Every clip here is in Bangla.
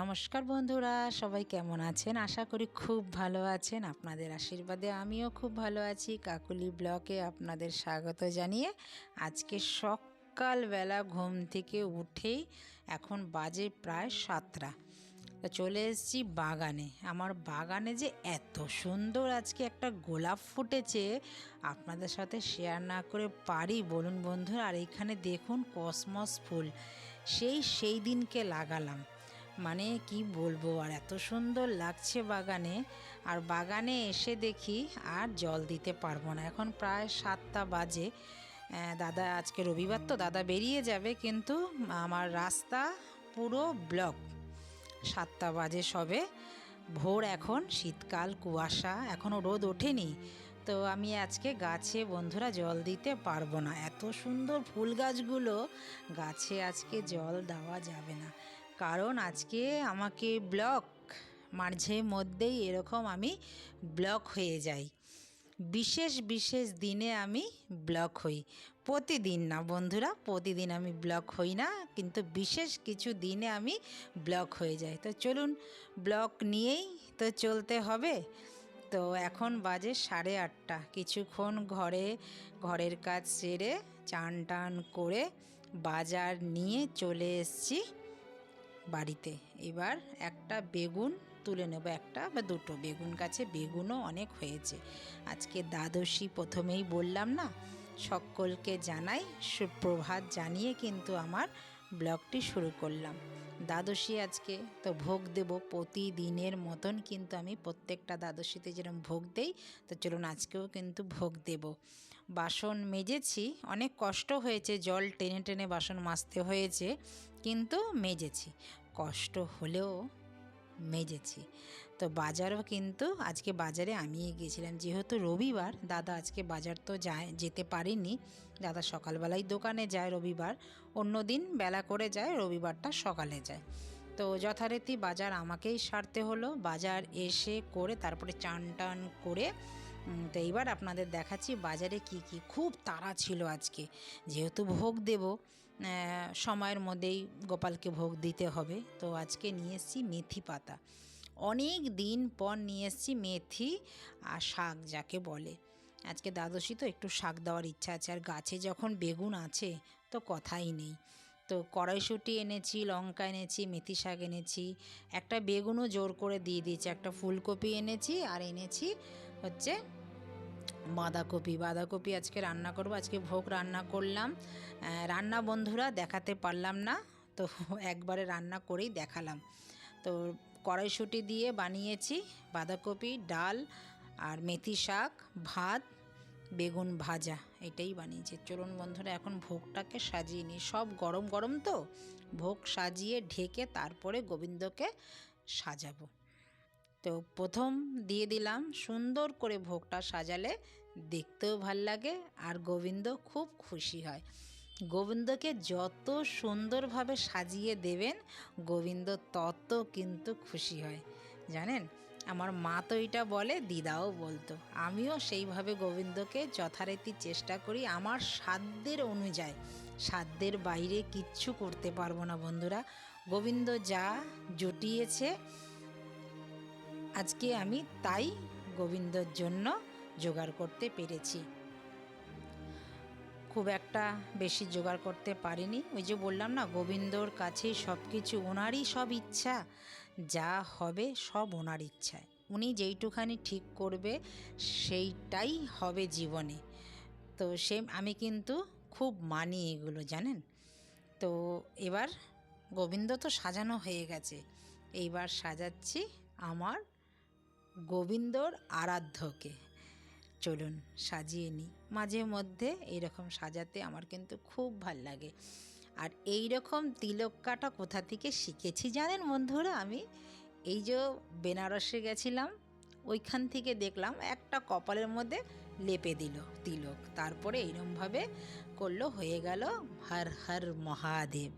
নমস্কার বন্ধুরা, সবাই কেমন আছেন? আশা করি খুব ভালো আছেন। আপনাদের আশীর্বাদে আমিও খুব ভালো আছি। কাকুলি ব্লকে আপনাদের স্বাগত জানিয়ে আজকে সকালবেলা ঘুম থেকে উঠেই এখন বাজে প্রায় সাতটা। চলে এসেছি বাগানে। আমার বাগানে যে এত সুন্দর আজকে একটা গোলাপ ফুটেছে, আপনাদের সাথে শেয়ার না করে পারি। বলুন বন্ধুরা, আর এখানে দেখুন কসমস ফুল। সেই সেই দিনকে লাগালাম। মানে কি বলব, আর এত সুন্দর লাগছে বাগানে। আর বাগানে এসে দেখি আর জল দিতে পারব না। এখন প্রায় সাতটা বাজে। দাদা, আজকে রবিবার তো, দাদা বেরিয়ে যাবে, কিন্তু আমার রাস্তা পুরো ব্লক। সাতটা বাজে সবে। ভোর এখন, শীতকাল, কুয়াশা এখনও রোদ ওঠেনি। তো আমি আজকে গাছে, বন্ধুরা, জল দিতে পারব না। এত সুন্দর ফুল গাছগুলো, গাছে আজকে জল দেওয়া যাবে না। কারণ আজকে আমাকে ব্লক, মাঝে মধ্যেই এরকম আমি ব্লক হয়ে যাই। বিশেষ বিশেষ দিনে আমি ব্লক হই। প্রতিদিন না বন্ধুরা, প্রতিদিন আমি ব্লক হই না, কিন্তু বিশেষ কিছু দিনে আমি ব্লক হয়ে যাই। তো চলুন, ব্লক নিয়েই তো চলতে হবে। তো এখন বাজে সাড়ে আটটা। কিছুক্ষণ ঘরে, ঘরের কাজ সেরে, চান টান করে বাজার নিয়ে চলে এসেছি। বাড়িতে। এবার একটা বেগুন তুলে নেব একটা বা দুটো। বেগুন গাছে বেগুনও অনেক হয়েছে। আজকে দ্বাদশী প্রথমেই বললাম না, সকলকে জানাই সুপ্রভাত জানিয়ে কিন্তু আমার ব্লগটি শুরু করলাম। দ্বাদশী আজকে, তো ভোগ দেব প্রতিদিনের মতন, কিন্তু আমি প্রত্যেকটা দ্বাদশীতে যেরকম ভোগ দেই, তো চলুন আজকেও কিন্তু ভোগ দেব। বাসন মেজেছি, অনেক কষ্ট হয়েছে, জল টেনে টেনে বাসন মাজতে হয়েছে, কিন্তু মেজেছি। কষ্ট হলেও মেজেছি। তো বাজারও কিন্তু আজকে বাজারে আমিই গিয়েছিলাম। যেহেতু রবিবার, দাদা আজকে বাজার তো যায়, যেতে পারেনি। দাদা সকালবেলায় দোকানে যায় রবিবার অন্য দিন বেলা করে যায়, রবিবারটা সকালে যায়। তো যথারীতি বাজার আমাকেই সারতে হলো। বাজার এসে করে তারপরে চান টান করে তো এইবার আপনাদের দেখাচ্ছি বাজারে কি কি খুব তাড়া ছিল আজকে। যেহেতু ভোগ দেব সময়ের মধ্যেই গোপালকে ভোগ দিতে হবে। তো আজকে নিয়ে এসেছি মেথি পাতা। অনেক দিন পর নিয়ে এসেছি মেথি আর শাক, যাকে বলে। আজকে দ্বাদশী তো একটু শাক দেওয়ার ইচ্ছা আছে, আর গাছে যখন বেগুন আছে তো কথাই নেই। তো কড়াইশুঁটি এনেছি, লঙ্কা এনেছি, মেথি শাক এনেছি, একটা বেগুনও জোর করে দিয়ে দিয়েছি, একটা ফুলকপি এনেছি, আর এনেছি হচ্ছে বাঁধাকপি। বাঁধাকপি আজকে রান্না করব, আজকে ভোগ রান্না করলাম। রান্না বন্ধুরা দেখাতে পারলাম না, তো একবারে রান্না করেই দেখালাম। তো কড়াইশুঁটি দিয়ে বানিয়েছি বাঁধাকপি, ডাল আর মেথি শাক, ভাত, বেগুন ভাজা, এটাই বানিয়েছি। চলুন বন্ধুরা, এখন ভোগটাকে সাজিয়ে নিই। সব গরম গরম তো? ভোগ সাজিয়ে ঢেকে তারপরে গোবিন্দকে সাজাবো। তো প্রথম দিয়ে দিলাম সুন্দর করে ভোগটা সাজালে দেখতেও ভালো লাগে আর গোবিন্দ খুব খুশি হয়। গোবিন্দকে যত সুন্দরভাবে সাজিয়ে দেবেন, গোবিন্দ তত কিন্তু খুশি হয়। জানেন? আমার মা তো এটা বলে, দিদাও বলতো। আমিও সেইভাবে গোবিন্দকে যথারীতি চেষ্টা করি, আমার সাধ্যের অনুযায়ী। সাধ্যের বাইরে কিচ্ছু করতে পারব না বন্ধুরা। গোবিন্দ যা জুটিয়েছে, আজকে আমি তাই গোবিন্দর জন্য জোগাড় করতে পেরেছি। খুব একটা বেশি জোগাড় করতে পারিনি। ওই যে বললাম না, গোবিন্দর কাছেই সব কিছু ওনারই সব ইচ্ছা, যা হবে সব ওনার ইচ্ছায়। উনি যেইটুখানি ঠিক করবে, সেইটাই হবে জীবনে। তো সে, আমি কিন্তু খুব মানি এগুলো, জানেন? তো এবার গোবিন্দ তো সাজানো হয়ে গেছে। এইবার সাজাচ্ছি আমার গোবিন্দর আরাধ্যকে। চলুন সাজিয়ে নিই। মাঝে মধ্যে এইরকম সাজাতে আমার কিন্তু খুব ভালো লাগে। আর এই রকম তিলক কাটা কোথা থেকে শিখেছি জানেন বন্ধুরা আমি? এই যে বেনারসে গেছিলাম, ওইখান থেকে দেখলাম একটা কপালের মধ্যে লেপে দিল তিলক। তারপরে এইরকমভাবে করল, হয়ে গেল হর হর মহাদেব।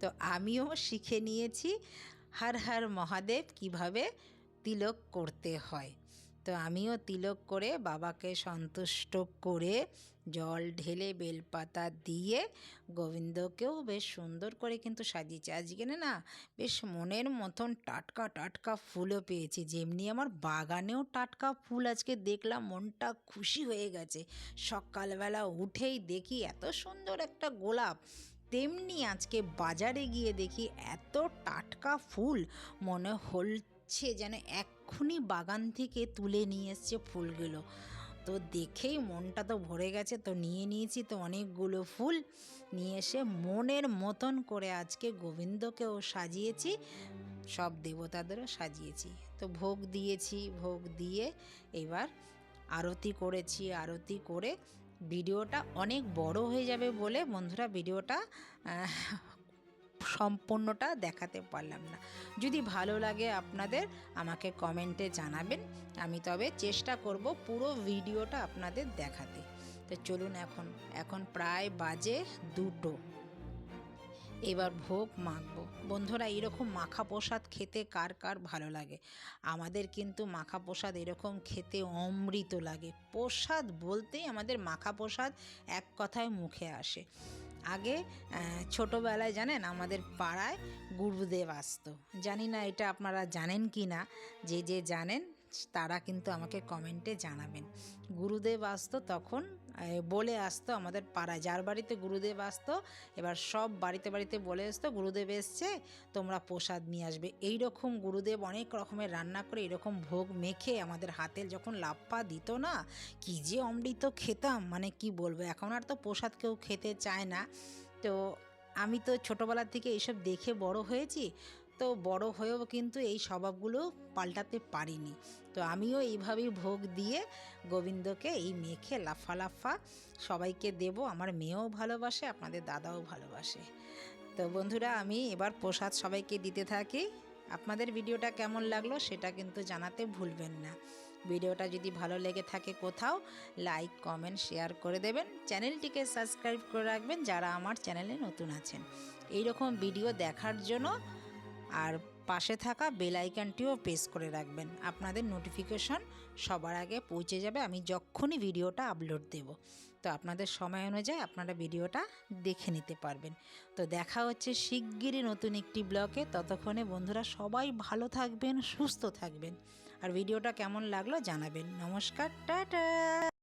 তো আমিও শিখে নিয়েছি হর হর মহাদেব কীভাবে তিলক করতে হয়। তো আমিও তিলক করে বাবাকে সন্তুষ্ট করে জল ঢেলে বেলপাতা দিয়ে গোবিন্দকেও বেশ সুন্দর করে কিন্তু সাজিয়েছি। আজকে না বেশ মনের মতন টাটকা টাটকা ফুলও পেয়েছি। যেমনি আমার বাগানেও টাটকা ফুল আজকে দেখলাম, মনটা খুশি হয়ে গেছে। সকালবেলা উঠেই দেখি এত সুন্দর একটা গোলাপ। তেমনি আজকে বাজারে গিয়ে দেখি এত টাটকা ফুল। মনে হচ্ছে যেন এক্ষুনি বাগান থেকে তুলে নিয়ে এসছে ফুলগুলো। তো দেখেই মনটা তো ভরে গেছে। তো নিয়ে নিয়েছি তো অনেকগুলো ফুল। নিয়ে এসে মনের মতন করে আজকে গোবিন্দকেও সাজিয়েছি। সব দেবতাদেরও সাজিয়েছি। তো ভোগ দিয়েছি, ভোগ দিয়ে এবার আরতি করেছি। আরতি করে ভিডিওটা অনেক বড় হয়ে যাবে বলে বন্ধুরা ভিডিওটা সম্পূর্ণটা দেখাতে পারলাম না। যদি ভালো লাগে আপনাদের, আমাকে কমেন্টে জানাবেন। আমি তবে চেষ্টা করব পুরো ভিডিওটা আপনাদের দেখাতে। তো চলুন এখন এখন প্রায় বাজে দুটো। এবার ভোগ মাখবো। বন্ধুরা এরকম মাখা প্রসাদ খেতে কার কার ভালো লাগে? আমাদের কিন্তু মাখা প্রসাদ এরকম খেতে অমৃত লাগে। প্রসাদ বলতেই আমাদের মাখা প্রসাদ এক কথায় মুখে আসে। আগে ছোটোবেলায় জানেন আমাদের পাড়ায় গুরুদেব আসতো। জানি না এটা আপনারা জানেন কি না, যে যে জানেন তারা কিন্তু আমাকে কমেন্টে জানাবেন। গুরুদেব আসতো তখন বলে আসতো আমাদের পাড়ায়। যার বাড়িতে গুরুদেব আসতো, এবার সব বাড়িতে বাড়িতে বলে আসতো, গুরুদেব এসছে, তোমরা প্রসাদ নিয়ে আসবে। এই রকম গুরুদেব অনেক রকমের রান্না করে, এরকম ভোগ মেখে আমাদের হাতে যখন লাপ্পা দিত না, কি যে অমৃত খেতাম মানে কি বলব, এখন আর তো প্রসাদ কেউ খেতে চায় না। তো আমি তো ছোটোবেলা থেকে এইসব দেখে বড় হয়েছি তো বড় হয়েও কিন্তু এই স্বভাবগুলো পাল্টাতে পারিনি। তো আমিও এইভাবেই ভোগ দিয়ে গোবিন্দকে এই মেখে লাফা লাফা সবাইকে দেব। আমার মেয়েও ভালোবাসে, আপনাদের দাদাও ভালোবাসে। তো বন্ধুরা, আমি এবার প্রসাদ সবাইকে দিতে থাকি। আপনাদের ভিডিওটা কেমন লাগল সেটা কিন্তু জানাতে ভুলবেন না। ভিডিওটা যদি ভালো লেগে থাকে কোথাও, লাইক, কমেন্ট, শেয়ার করে দেবেন। চ্যানেলটিকে সাবস্ক্রাইব করে রাখবেন যারা আমার চ্যানেলে নতুন আছেন। এই রকম ভিডিও দেখার জন্য আর পাশে থাকা বেল আইকনটিও প্রেস করে রাখবেন। আপনাদের নোটিফিকেশন সবার আগে পৌঁছে যাবে। আমি যখনই ভিডিওটা আপলোড দেব। তো আপনাদের সময় অনুযায়ী আপনারা ভিডিওটা দেখে নিতে পারবেন। তো দেখা হচ্ছে শিগগিরই নতুন একটি ব্লগে ততক্ষণে বন্ধুরা সবাই ভালো থাকবেন, সুস্থ থাকবেন। আর ভিডিওটা কেমন লাগল জানাবেন। নমস্কার, টাটা!